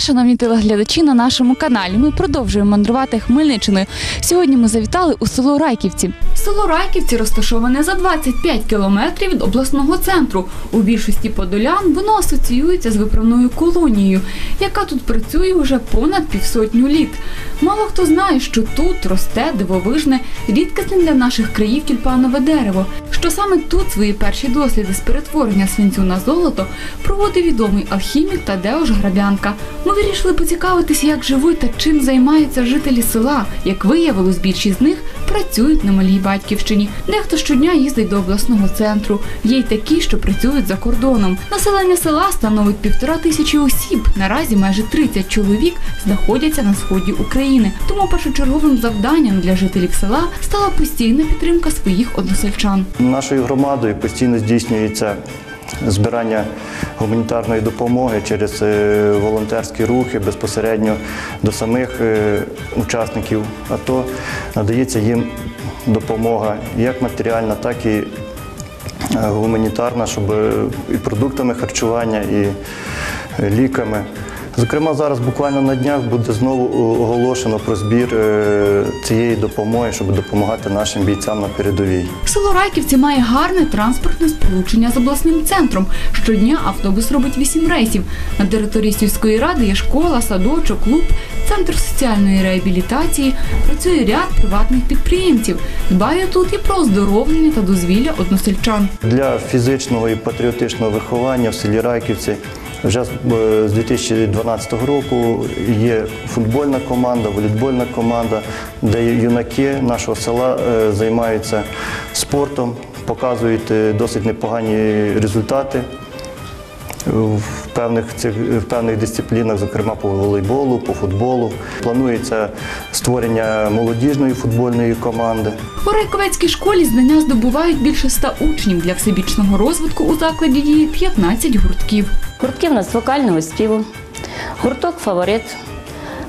Вітаю шановні телеглядачі на нашому каналі. Ми продовжуємо мандрувати Хмельниччиною. Сьогодні ми завітали у село Райківці. Село Райківці розташоване за 25 кілометрів від обласного центру. У більшості подолян воно асоціюється з виправною колонією, яка тут працює вже понад півсотню літ. Мало хто знає, що тут росте дивовижне, рідкісне для наших країв тюльпанове дерево. Що саме тут свої перші досліди з перетворення свинцю на золото проводив відомий алхімік Тадеуш Грабянка. Ми вирішили поцікавитися, як живуть та чим займаються жителі села. Як виявилось, більшість з них працюють на малій батьківщині. Дехто щодня їздить до обласного центру. Є й такі, що працюють за кордоном. Населення села становить півтора тисячі осіб. Наразі майже 30 чоловік знаходяться на сході України. Тому першочерговим завданням для жителів села стала постійна підтримка своїх односельчан. Нашою громадою постійно здійснюється збирання гуманітарної допомоги через е, волонтерські рухи безпосередньо до самих е, учасників АТО. Надається їм допомога як матеріальна, так і е, гуманітарна, щоб і продуктами харчування, і ліками. Зокрема, зараз буквально на днях буде знову оголошено про збір е, цієї допомоги, щоб допомагати нашим бійцям на передовій. Село Райківці має гарне транспортне сполучення з обласним центром. Щодня автобус робить 8 рейсів. На території сільської ради є школа, садочок, клуб, центр соціальної реабілітації. Працює ряд приватних підприємців. Дбає тут і про оздоровлення та дозвілля односельчан. Для фізичного і патріотичного виховання в селі Райківці вже з е, 2012 року є футбольна команда, волейбольна команда, де юнаки нашого села е, займаються спортом, показують е, досить непогані результати. В певних цих в певних дисциплінах, зокрема по волейболу, по футболу, планується створення молодіжної футбольної команди. У Райковецькій школі знання здобувають більше ста учнів. Для всебічного розвитку у закладі діє 15 гуртків. Гуртки в нас вокального співу, гурток фаворит,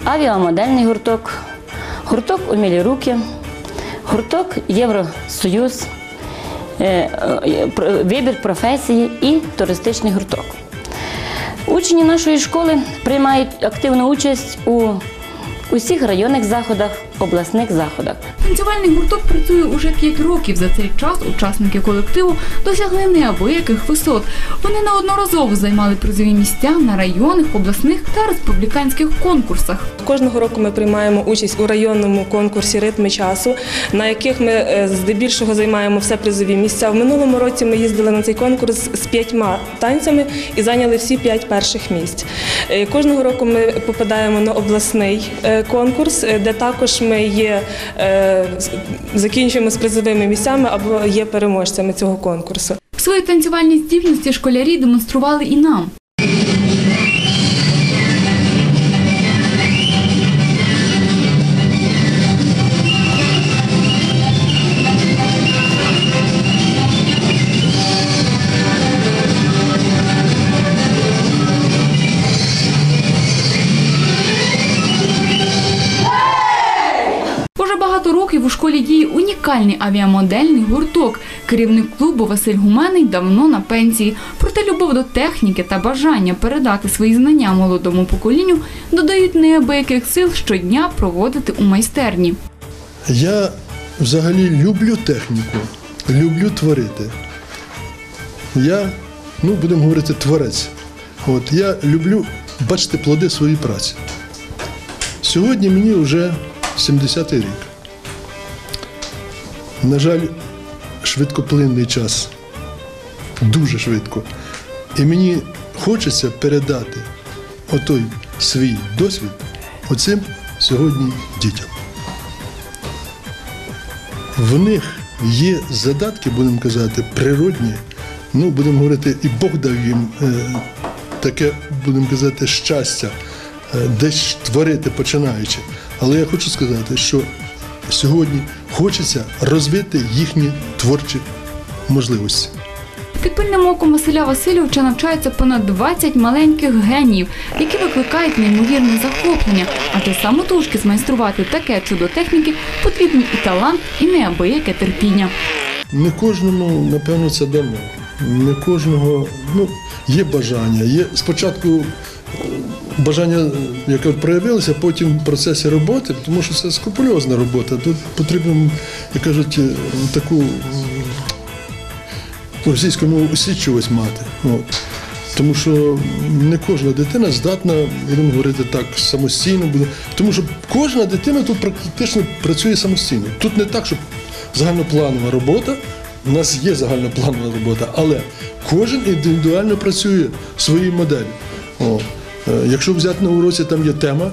авіамодельний гурток, гурток Умілі руки, гурток Євросоюз, е, е, вибір професії і туристичний гурток. Учні нашої школи приймають активну участь у усіх районних заходах, обласних заходах. Танцювальний гурток працює уже 5 років. За цей час учасники колективу досягли неабияких висот. Вони неодноразово займали призові місця на районних, обласних та республіканських конкурсах. Кожного року ми приймаємо участь у районному конкурсі Ритми часу, на яких ми е, здебільшого займаємо все призові місця. В минулому році ми їздили на цей конкурс з п'ятьма танцями і зайняли всі п'ять перших місць. Е, Кожного року ми попадаємо на обласний е, конкурс, е, де також ми є закінчуємо з призовими місцями або є переможцями цього конкурсу. Свої танцювальні здібності школярі демонстрували і нам. Унікальний авіамодельний гурток. Керівник клубу Василь Гуменний давно на пенсії. Проте любов до техніки та бажання передати свої знання молодому поколінню додають неабияких сил щодня проводити у майстерні. Я взагалі люблю техніку, люблю творити. Я, ну будемо говорити, творець. От я люблю бачити плоди своєї праці. Сьогодні мені вже 70-й рік. На жаль, швидкоплинний час. Дуже швидко. І мені хочеться передати отой свій досвід оцим сьогодні дітям. В них є задатки, будемо казати, природні. Ну, будемо говорити, і Бог дав їм е, таке, будемо казати, щастя, е, десь творити починаючи. Але я хочу сказати, що сьогодні хочеться розвити їхні творчі можливості. Під пильним оком Василя Васильовича навчаються понад 20 маленьких геніїв, які викликають неймовірне захоплення. Адже самотужки змайструвати таке чудо техніки потрібні і талант, і неабияке терпіння. Не кожному, напевно, це дано. Не кожного, ну, є бажання. Є спочатку бажання, яке проявилося потім в процесі роботи, тому що це скрупульозна робота. Тут потрібно, як кажуть, е, таку по мову усидчивість мати. От. Тому що не кожна дитина здатна, будемо говорити так, самостійно буде. Тому що кожна дитина тут практично працює самостійно. Тут не так, щоб загальнопланова робота. У нас є загальнопланова робота, але кожен індивідуально працює в своїй моделі. О. Е, Якщо взяти на уроці, там є тема,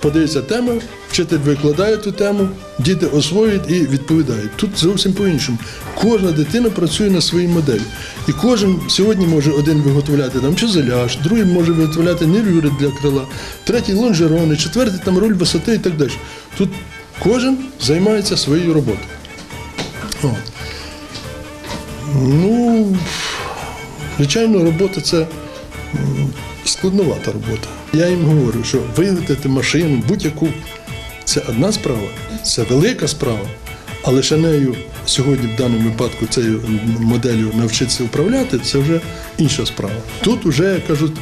подається тема, вчитель викладає ту тему, діти освоюють і відповідають. Тут зовсім по-іншому. Кожна дитина працює на своїй моделі. І кожен сьогодні може один виготовляти там чозеляж, другий може виготовляти нервюри для крила, третій лонжерони, четвертий там роль висоти і так далі. Тут кожен займається своєю роботою. От. Ну, звичайно, робота це м, складновата робота. Я їм говорю, що виготовити машину будь-яку це одна справа, це велика справа, але ще нею сьогодні, в даному випадку, цією моделлю навчитися управляти, це вже інша справа. Тут вже, кажуть,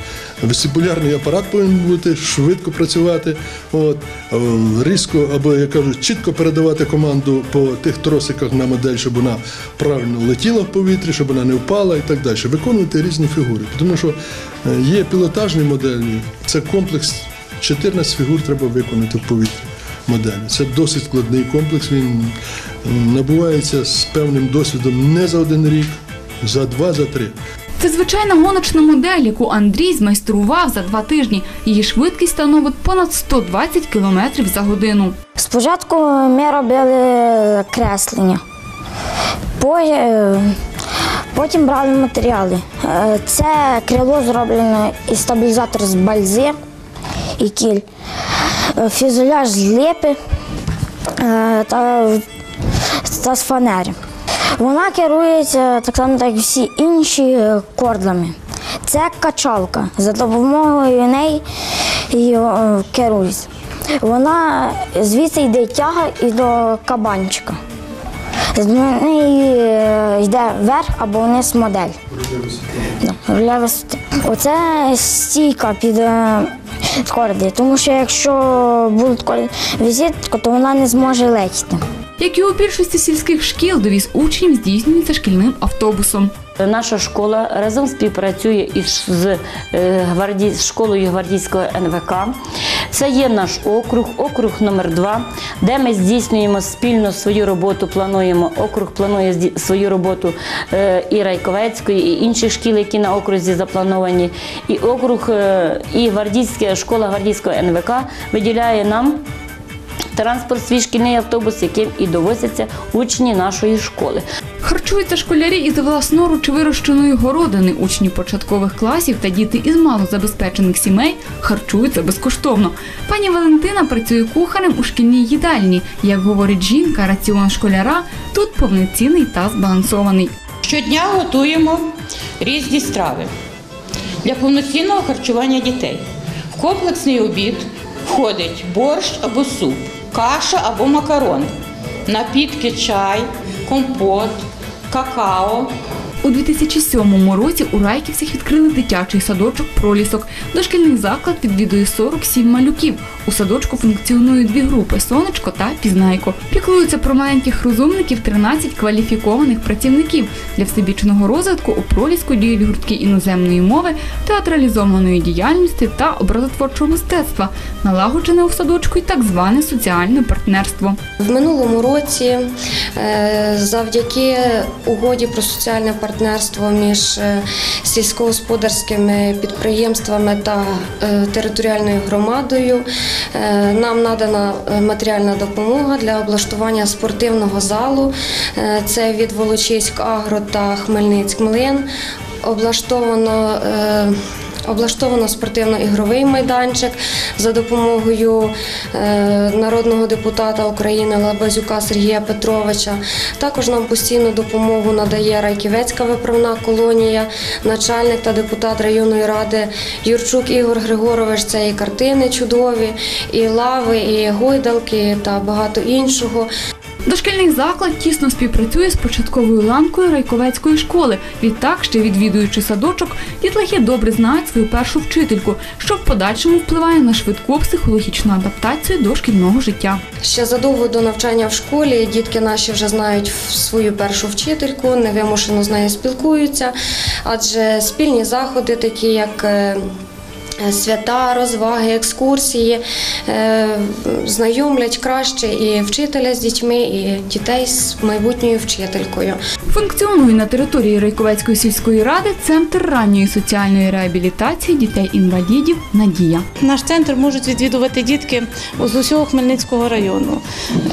вестибулярний апарат повинен бути швидко працювати, от, е, різко або, як кажуть, чітко передавати команду по тих тросиках на модель, щоб вона правильно летіла в повітрі, щоб вона не впала і так далі. Виконувати різні фігури. Тому що е, є пілотажні моделі, це комплекс 14 фігур треба виконати в повітрі моделі. Це досить складний комплекс. Він набувається з певним досвідом не за один рік, за два, за три. Це звичайна гоночна модель, яку Андрій змайстрував за два тижні. Її швидкість становить понад 120 км за годину. Спочатку ми робили креслення, е, потім брали матеріали. Е, Це крило зроблено із стабілізатор з бальзи і кіль, е, фюзеляж з ліпи та, та з фанери. Вона керується так само, як всі інші е, кордами. Це качалка. За допомогою неї е. Вона звідси йде тяга і до кабанчика. З неї е, йде вверх або вниз модель. Оце стійка під корди, тому що якщо будуть візитку, то вона не зможе летіти. Як і у більшості сільських шкіл, довіз учнів здійснюється шкільним автобусом. Наша школа разом співпрацює із е, школою гвардійського НВК. Це є наш округ, округ номер 2 де ми здійснюємо спільно свою роботу. Плануємо округ планує свою роботу е, і Райковецької, і інших шкіл, які на окрузі заплановані. І округ е, і гвардійська школа гвардійського НВК виділяє нам транспорт, свій шкільний автобус, яким і довозяться учні нашої школи. Харчуються школярі із власноруч вирощеної городини. Учні початкових класів та діти із малозабезпечених сімей харчуються безкоштовно. Пані Валентина працює кухарем у шкільній їдальні. Як говорить жінка, раціон школяра тут повноцінний та збалансований. Щодня готуємо різні страви для повноцінного харчування дітей. В комплексний обід входить борщ або суп, каша або макарон, напітки чай, компот, какао, У 2007 році у Райківцях відкрили дитячий садочок пролісок. Дошкільний заклад відвідує 47 малюків. У садочку функціонують дві групи сонечко та пізнайко. Піклуються про маленьких розумників 13 кваліфікованих працівників. Для всебічного розвитку у проліску діють гуртки іноземної мови, театралізованої діяльності та образотворчого мистецтва. Налагоджене у садочку й так зване соціальне партнерство. В минулому році е, завдяки угоді про соціальне партнерство між е, сільськогосподарськими підприємствами та е, територіальною громадою е, нам надана матеріальна допомога для облаштування спортивного залу. Це від Волочиськ Агро та Хмельницьк Млин. Облаштовано Облаштовано спортивно-ігровий майданчик за допомогою е, народного депутата України Лабазюка Сергія Петровича. Також нам постійну допомогу надає Райківецька виправна колонія, начальник та депутат районної ради Юрчук Ігор Григорович. Це і картини чудові, і лави, і гойдалки та багато іншого. Дошкільний заклад тісно співпрацює з початковою ланкою Райковецької школи. Відтак, ще відвідуючи садочок, дітлахи добре знають свою першу вчительку, що в подальшому впливає на швидку психологічну адаптацію до шкільного життя. Ще задовго до навчання в школі дітки наші вже знають свою першу вчительку, невимушено з нею спілкуються, адже спільні заходи, такі як е, свята, розваги, екскурсії, е, знайомлять краще і вчителя з дітьми, і дітей з майбутньою вчителькою. Функціонує на території Райковецької сільської ради центр ранньої соціальної реабілітації дітей-інвалідів Надія. Наш центр можуть відвідувати дітки з усього Хмельницького району.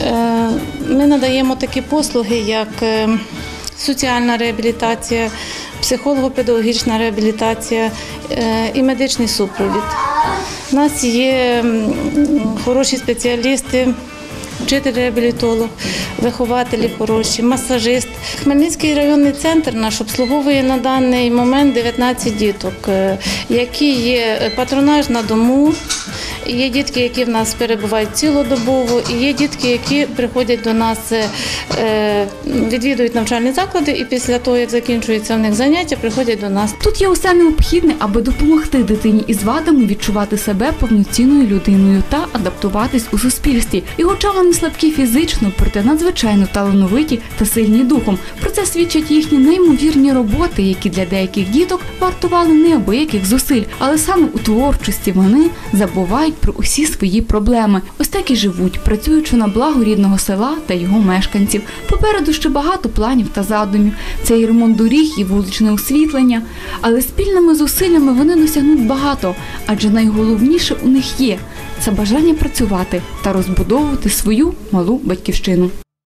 Е, Ми надаємо такі послуги, як е, соціальна реабілітація, психолого-педагогічна реабілітація е, і медичний супровід. У нас є хороші спеціалісти. Вчитель-реабілітолог, вихователі хороші, масажист. Хмельницький районний центр наш обслуговує на даний момент 19 діток, е, які є патронаж на дому. Є дітки, які в нас перебувають цілодобово, і є дітки, які приходять до нас, е, відвідують навчальні заклади, і після того, як закінчуються в них заняття, приходять до нас. Тут є усе необхідне, аби допомогти дитині із вадами відчувати себе повноцінною людиною та адаптуватись у суспільстві. І хоча вони слабкі фізично, проте надзвичайно талановиті та сильні духом. Про це свідчать їхні неймовірні роботи, які для деяких діток вартували неабияких зусиль. Але саме у творчості вони забувають про усі свої проблеми. Ось так і живуть, працюючи на благо рідного села та його мешканців. Попереду ще багато планів та задумів. Це і ремонт доріг, і вуличне освітлення. Але спільними зусиллями вони досягнуть багато, адже найголовніше у них є це бажання працювати та розбудовувати свою малу батьківщину.